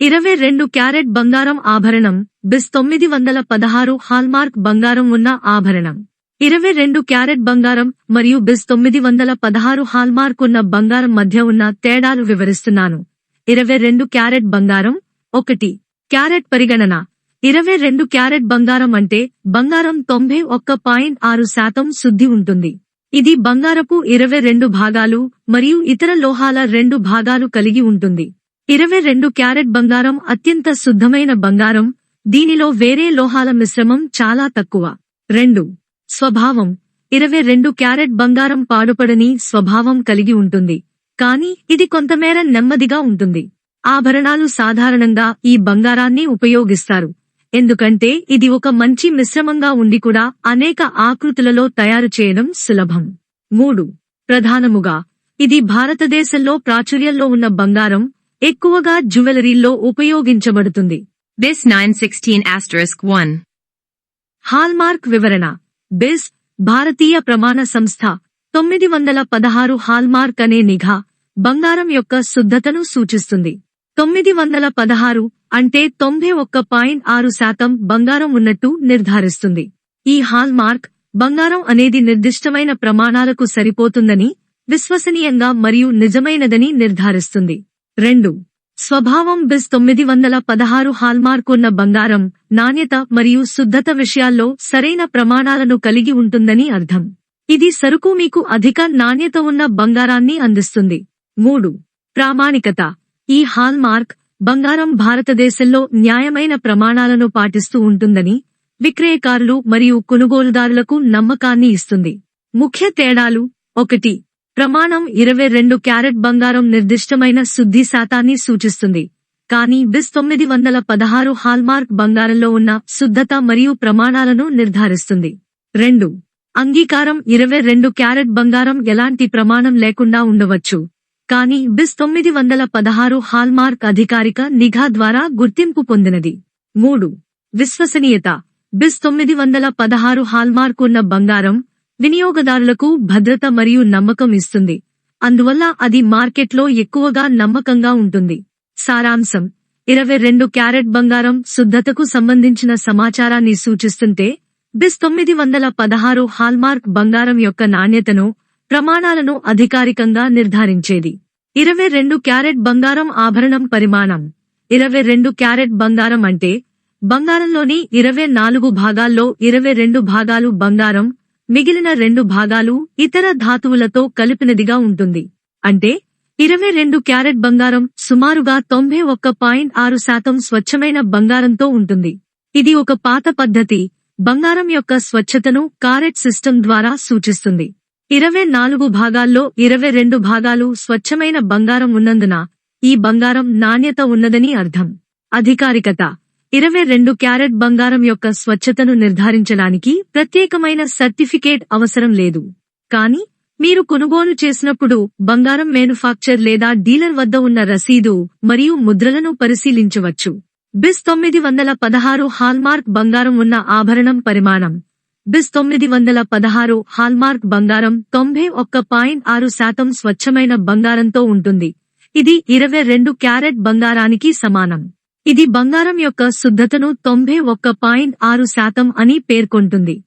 ఇరవై రెండు క్యారెట్ బంగారం ఆభరణం బిస్ తొమ్మిది వందల పదహారు హాల్మార్క్ బంగారం ఉన్న ఆభరణం. ఇరవై రెండు క్యారెట్ బంగారం మరియు బిస్ తొమ్మిది వందల పదహారు హాల్మార్క్ ఉన్న బంగారం మధ్య ఉన్న తేడాలు వివరిస్తున్నాను. ఇరవై రెండు క్యారెట్ బంగారం ఒకటి. క్యారెట్ పరిగణన. ఇరవై రెండు క్యారెట్ బంగారం అంటే బంగారం తొంభై ఒక్క పాయింట్ ఆరు శాతం శుద్ధి ఉంటుంది. ఇది బంగారపు ఇరవై రెండు భాగాలు మరియు ఇతర లోహాల రెండు భాగాలు కలిగి ఉంటుంది. ఇరవై రెండు క్యారెట్ బంగారం అత్యంత శుద్ధమైన బంగారం. దీనిలో వేరే లోహాల మిశ్రమం చాలా తక్కువ. రెండు. స్వభావం. ఇరవై రెండు క్యారెట్ బంగారం పాడుపడని స్వభావం కలిగి ఉంటుంది. కానీ ఇది కొంతమేర నెమ్మదిగా ఉంటుంది. ఆభరణాలు సాధారణంగా ఈ బంగారాన్ని ఉపయోగిస్తారు. ఎందుకంటే ఇది ఒక మంచి మిశ్రమంగా ఉండి కూడా అనేక ఆకృతులలో తయారు చేయడం సులభం. మూడు. ప్రధానముగా. ఇది భారతదేశంలో ప్రాచుర్యంలో ఉన్న బంగారం. ఎక్కువగా జ్యువెలరీల్లో ఉపయోగించబడుతుంది. Bis 916 asterisk 1. హాల్మార్క్ వివరణ. బెస్ భారతీయ ప్రమాణ సంస్థ తొమ్మిది వందల పదహారు హాల్మార్క్ అనే నిఘా బంగారం యొక్క శుద్ధతను సూచిస్తుంది. తొమ్మిది వందల పదహారు అంటే తొంభై ఒక్క పాయింట్ ఆరు శాతం బంగారం ఉన్నట్టు నిర్ధారిస్తుంది. ఈ హాల్మార్క్ బంగారం అనేది నిర్దిష్టమైన ప్రమాణాలకు సరిపోతుందని విశ్వసనీయంగా మరియు నిజమైనదని నిర్ధారిస్తుంది. రెండు. స్వభావం బిస్ తొమ్మిది వందల పదహారు హాల్మార్క్ ఉన్న బంగారం నాణ్యత మరియు శుద్ధత విషయాల్లో సరైన ప్రమాణాలను కలిగి ఉంటుందని అర్థం. ఇది సరుకు మీకు అధిక నాణ్యత ఉన్న బంగారాన్ని అందిస్తుంది. మూడు. ప్రామాణికత. ఈ హాల్మార్క్ బంగారం భారతదేశంలో న్యాయమైన ప్రమాణాలను పాటిస్తూ ఉంటుందని విక్రయకారులు మరియు కొనుగోలుదారులకు నమ్మకాన్ని ఇస్తుంది. ముఖ్య తేడాలు ఒకటి. ప్రమాణం ఇరవై రెండు క్యారెట్ బంగారం నిర్దిష్టమైన శుద్ధి శాతాన్ని సూచిస్తుంది. కానీ బిస్ తొమ్మిది వందల పదహారు హాల్మార్క్ బంగారంలో ఉన్న శుద్ధత మరియు ప్రమాణాలను నిర్ధారిస్తుంది. రెండు. అంగీకారం ఇరవై రెండు క్యారెట్ బంగారం ఎలాంటి ప్రమాణం లేకుండా ఉండవచ్చు. కానీ బిస్ తొమ్మిది వందల పదహారు హాల్మార్క్ అధికారిక నిఘా ద్వారా గుర్తింపు పొందినది. మూడు. విశ్వసనీయత. బిస్ తొమ్మిది వందల పదహారు హాల్మార్క్ ఉన్న బంగారం వినియోగదారులకు భద్రత మరియు నమ్మకం ఇస్తుంది. అందువల్ల అది మార్కెట్లో ఎక్కువగా నమ్మకంగా ఉంటుంది. సారాంశం. ఇరవై రెండు క్యారెట్ బంగారం శుద్ధతకు సంబంధించిన సమాచారాన్ని సూచిస్తుంటే బిస్ తొమ్మిది వందల పదహారు హాల్మార్క్ బంగారం యొక్క నాణ్యతను ప్రమాణాలను అధికారికంగా నిర్ధారించేది. ఇరవై రెండు క్యారెట్ బంగారం ఆభరణం పరిమాణం. ఇరవై రెండు క్యారెట్ బంగారం అంటే బంగారంలోని ఇరవై నాలుగు భాగాల్లో ఇరవై రెండు భాగాలు బంగారం మిగిలిన రెండు భాగాలు ఇతర ధాతువులతో కలిపినదిగా ఉంటుంది. అంటే ఇరవై రెండు క్యారెట్ బంగారం సుమారుగా తొంభై ఒక్క పాయింట్ ఆరు శాతం స్వచ్ఛమైన బంగారంతో ఉంటుంది. ఇది ఒక పాత పద్ధతి. బంగారం యొక్క స్వచ్ఛతను కారెట్ సిస్టమ్ ద్వారా సూచిస్తుంది. ఇరవై నాలుగు భాగాల్లో ఇరవై రెండు భాగాలు స్వచ్ఛమైన బంగారం ఉన్నందున ఈ బంగారం నాణ్యత ఉన్నదని అర్థం. అధికారికత. ఇరవై రెండు క్యారెట్ బంగారం యొక్క స్వచ్ఛతను నిర్ధారించడానికి ప్రత్యేకమైన సర్టిఫికేట్ అవసరం లేదు. కానీ మీరు కొనుగోలు చేసినప్పుడు బంగారం మేనుఫాక్చర్ లేదా డీలర్ వద్ద ఉన్న రసీదు మరియు ముద్రలను పరిశీలించవచ్చు. బిస్ తొమ్మిది వందల పదహారు హాల్మార్క్ బంగారం ఉన్న ఆభరణం పరిమాణం. బిస్ తొమ్మిది వందల పదహారు హాల్మార్క్ బంగారం తొంభై ఒక్క పాయింట్ ఆరు శాతం స్వచ్ఛమైన బంగారంతో ఉంటుంది. ఇది ఇరవై రెండు క్యారెట్ బంగారానికి సమానం. ఇది బంగారం యొక్క శుద్ధతను తొంభై ఒక్క పాయింట్ ఆరు శాతం అని పేర్కొంటుంది.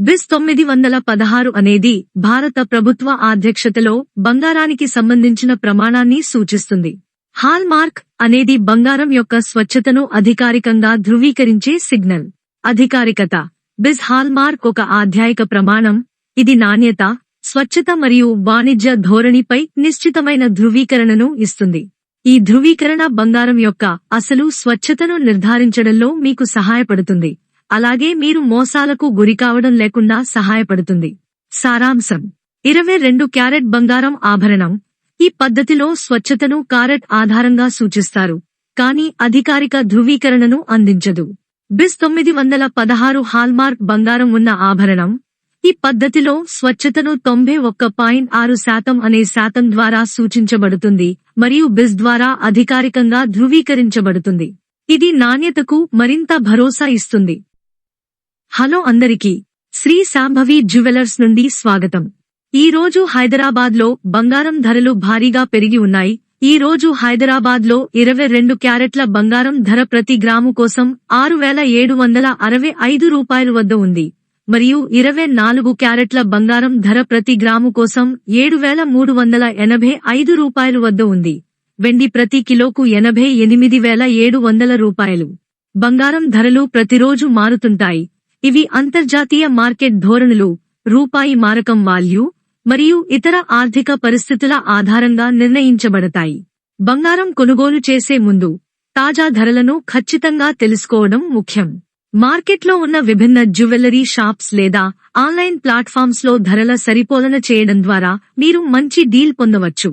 బిస్ తొమ్మిది వందల పదహారు అనేది భారత ప్రభుత్వ అధ్యక్షతలో బంగారానికి సంబంధించిన ప్రమాణాన్ని సూచిస్తుంది. హాల్మార్క్ అనేది బంగారం యొక్క స్వచ్ఛతను అధికారికంగా ధృవీకరించే సిగ్నల్. అధికారికత. బిస్ హాల్మార్క్ ఒక ఆధ్యాయిక ప్రమాణం. ఇది నాణ్యత స్వచ్ఛత మరియు వాణిజ్య ధోరణిపై నిశ్చితమైన ధృవీకరణను ఇస్తుంది. ఈ ధృవీకరణ బంగారం యొక్క అసలు స్వచ్ఛతను నిర్ధారించడంలో మీకు సహాయపడుతుంది. అలాగే మీరు మోసాలకు గురికావడం లేకుండా సహాయపడుతుంది. సారాంశం. ఇరవై రెండు క్యారెట్ బంగారం ఆభరణం. ఈ పద్ధతిలో స్వచ్ఛతను కారెట్ ఆధారంగా సూచిస్తారు. కానీ అధికారిక ధృవీకరణను అందించదు. బిస్ తొమ్మిది వందల పదహారు హాల్మార్క్ బంగారం ఉన్న ఆభరణం. ఈ పద్ధతిలో స్వచ్ఛతను తొంభై ఒక్క పాయింట్ ఆరు శాతం అనే శాతం ద్వారా సూచించబడుతుంది మరియు బిస్ ద్వారా అధికారికంగా ధృవీకరించబడుతుంది. ఇది నాణ్యతకు మరింత భరోసా ఇస్తుంది. హలో అందరికీ శ్రీ శాంభవి జ్యువెలర్స్ నుండి స్వాగతం. ఈ రోజు హైదరాబాద్లో బంగారం ధరలు భారీగా పెరిగి ఉన్నాయి. ఈ రోజు హైదరాబాద్లో ఇరవై రెండు క్యారెట్ల బంగారం ధర ప్రతి గ్రాము కోసం ఆరు వేల ఏడు వందల అరవై ఐదు రూపాయల వద్ద ఉంది. మరియు ఇరవై నాలుగు క్యారెట్ల బంగారం ధర ప్రతి గ్రాము కోసం ఏడు వేల మూడు వందల ఎనభై ఐదు రూపాయలు వద్ద ఉంది. వెండి ప్రతి కిలోకు ఎనభై ఎనిమిది వేల ఏడు వందల రూపాయలు. బంగారం ధరలు ప్రతిరోజు మారుతుంటాయి. ఇవి అంతర్జాతీయ మార్కెట్ ధోరణులు రూపాయి మారకం వాల్యూ మరియు ఇతర ఆర్థిక పరిస్థితుల ఆధారంగా నిర్ణయించబడతాయి. బంగారం కొనుగోలు చేసే ముందు తాజా ధరలను ఖచ్చితంగా తెలుసుకోవడం ముఖ్యం. మార్కెట్లో ఉన్న విభిన్న జ్యువెలరీ షాప్స్ లేదా ఆన్లైన్ ప్లాట్ఫామ్స్లో ధరల సరిపోలన చేయడం ద్వారా మీరు మంచి డీల్ పొందవచ్చు.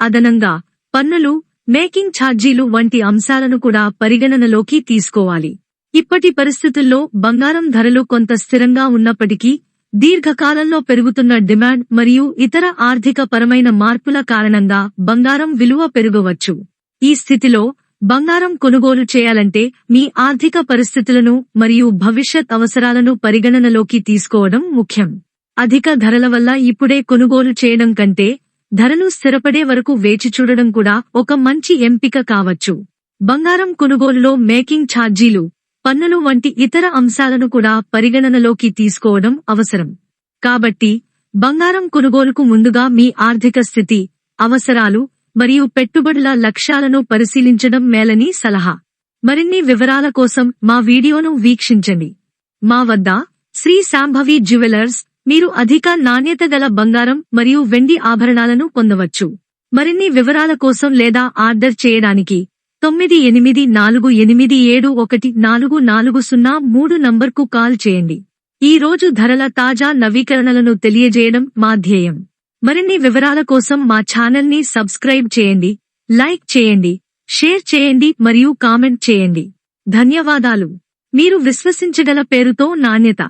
అదనంగా పన్నులు మేకింగ్ ఛార్జీలు వంటి అంశాలను కూడా పరిగణనలోకి తీసుకోవాలి. ఇప్పటి పరిస్థితుల్లో బంగారం ధరలు కొంత స్థిరంగా ఉన్నప్పటికీ దీర్ఘకాలంలో పెరుగుతున్న డిమాండ్ మరియు ఇతర ఆర్థిక పరమైన మార్పుల కారణంగా బంగారం విలువ పెరగవచ్చు. ఈ స్థితిలో బంగారం కొనుగోలు చేయాలంటే మీ ఆర్థిక పరిస్థితులను మరియు భవిష్యత్ అవసరాలను పరిగణనలోకి తీసుకోవడం ముఖ్యం. అధిక ధరల వల్ల ఇప్పుడే కొనుగోలు చేయడం కంటే ధరలు స్థిరపడే వరకు వేచి చూడడం కూడా ఒక మంచి ఎంపిక కావచ్చు. బంగారం కొనుగోలులో మేకింగ్ ఛార్జీలు పన్నులు వంటి ఇతర అంశాలను కూడా పరిగణనలోకి తీసుకోవడం అవసరం. కాబట్టి బంగారం కొనుగోలుకు ముందుగా మీ ఆర్థిక స్థితి అవసరాలు మరియు పెట్టుబడుల లక్ష్యాలను పరిశీలించడం మేలని సలహా. మరిన్ని వివరాల కోసం మా వీడియోను వీక్షించండి. మా వద్ద శ్రీ శాంభవి జ్యువెలర్స్ మీరు అధిక నాణ్యత గల బంగారం మరియు వెండి ఆభరణాలను పొందవచ్చు. మరిన్ని వివరాల కోసం లేదా ఆర్డర్ చేయడానికి తొమ్మిది ఎనిమిది నాలుగు ఎనిమిది ఏడు ఒకటి నాలుగు నాలుగు సున్నా మూడు నంబర్కు కాల్ చేయండి. ఈ రోజు ధరల తాజా నవీకరణలను తెలియజేయడం మా ధ్యేయం. మరిన్ని వివరాల కోసం మా ఛానల్ని సబ్స్క్రైబ్ చేయండి లైక్ చేయండి షేర్ చేయండి మరియు కామెంట్ చేయండి. ధన్యవాదాలు. మీరు విశ్వసించగల పేరుతో నాణ్యత.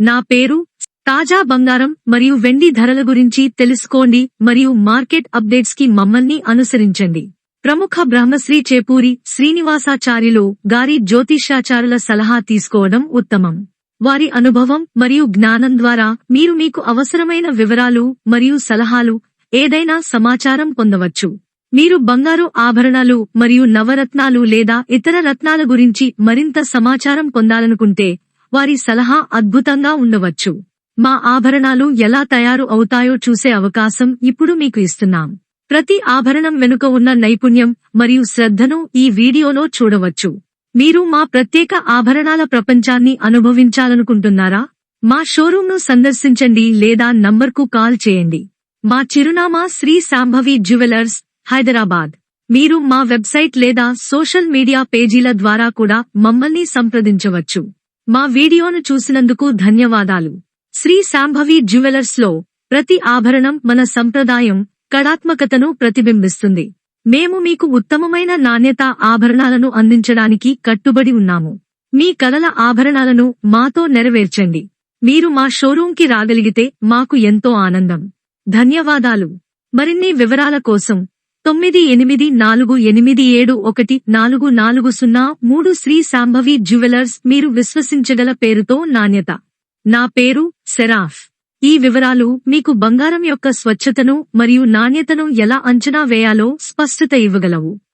నా పేరు తాజా బంగారం మరియు వెండి ధరల గురించి తెలుసుకోండి మరియు మార్కెట్ అప్డేట్స్కి మమ్మల్ని అనుసరించండి. ప్రముఖ బ్రహ్మశ్రీ చేపూరి శ్రీనివాసాచార్యులు గారి జ్యోతిష్యాచారుల సలహా తీసుకోవడం ఉత్తమం. వారి అనుభవం మరియు జ్ఞానం ద్వారా మీరు మీకు అవసరమైన వివరాలు మరియు సలహాలు ఏదైనా సమాచారం పొందవచ్చు. మీరు బంగారు ఆభరణాలు మరియు నవరత్నాలు లేదా ఇతర రత్నాల గురించి మరింత సమాచారం పొందాలనుకుంటే వారి సలహా అద్భుతంగా ఉండవచ్చు. మా ఆభరణాలు ఎలా తయారు అవుతాయో చూసే అవకాశం ఇప్పుడు మీకు ఇస్తున్నాం. ప్రతి ఆభరణం వెనుక ఉన్న నైపుణ్యం మరియు శ్రద్ధను ఈ వీడియోలో చూడవచ్చు. మీరు మా ప్రత్యేక ఆభరణాల ప్రపంచాన్ని అనుభవించాలనుకుంటున్నారా? మా షోరూంను సందర్శించండి లేదా నంబర్కు కాల్ చేయండి. మా చిరునామా శ్రీ శాంభవి జ్యువెలర్స్ హైదరాబాద్. మీరు మా వెబ్సైట్ లేదా సోషల్ మీడియా పేజీల ద్వారా కూడా మమ్మల్ని సంప్రదించవచ్చు. మా వీడియోను చూసినందుకు ధన్యవాదాలు. శ్రీ శాంభవి జ్యువెలర్స్లో ప్రతి ఆభరణం మన సంప్రదాయం కళాత్మకతను ప్రతిబింబిస్తుంది. మేము మీకు ఉత్తమమైన నాణ్యత ఆభరణాలను అందించడానికి కట్టుబడి ఉన్నాము. మీ కలల ఆభరణాలను మాతో నెరవేర్చండి. మీరు మా షోరూంకి రాగలిగితే మాకు ఎంతో ఆనందం. ధన్యవాదాలు. మరిన్ని వివరాల కోసం తొమ్మిది ఎనిమిది నాలుగు ఎనిమిది ఏడు ఒకటి నాలుగు నాలుగు సున్నా మూడు శ్రీ శాంభవి జ్యువెలర్స్ మీరు విశ్వసించగల పేరుతో నాణ్యత. నా పేరు సెరాఫ్. ఈ వివరాలు మీకు బంగారం యొక్క స్వచ్ఛతను మరియు నాణ్యతను ఎలా అంచనా వేయాలో స్పష్టత ఇవ్వగలవు.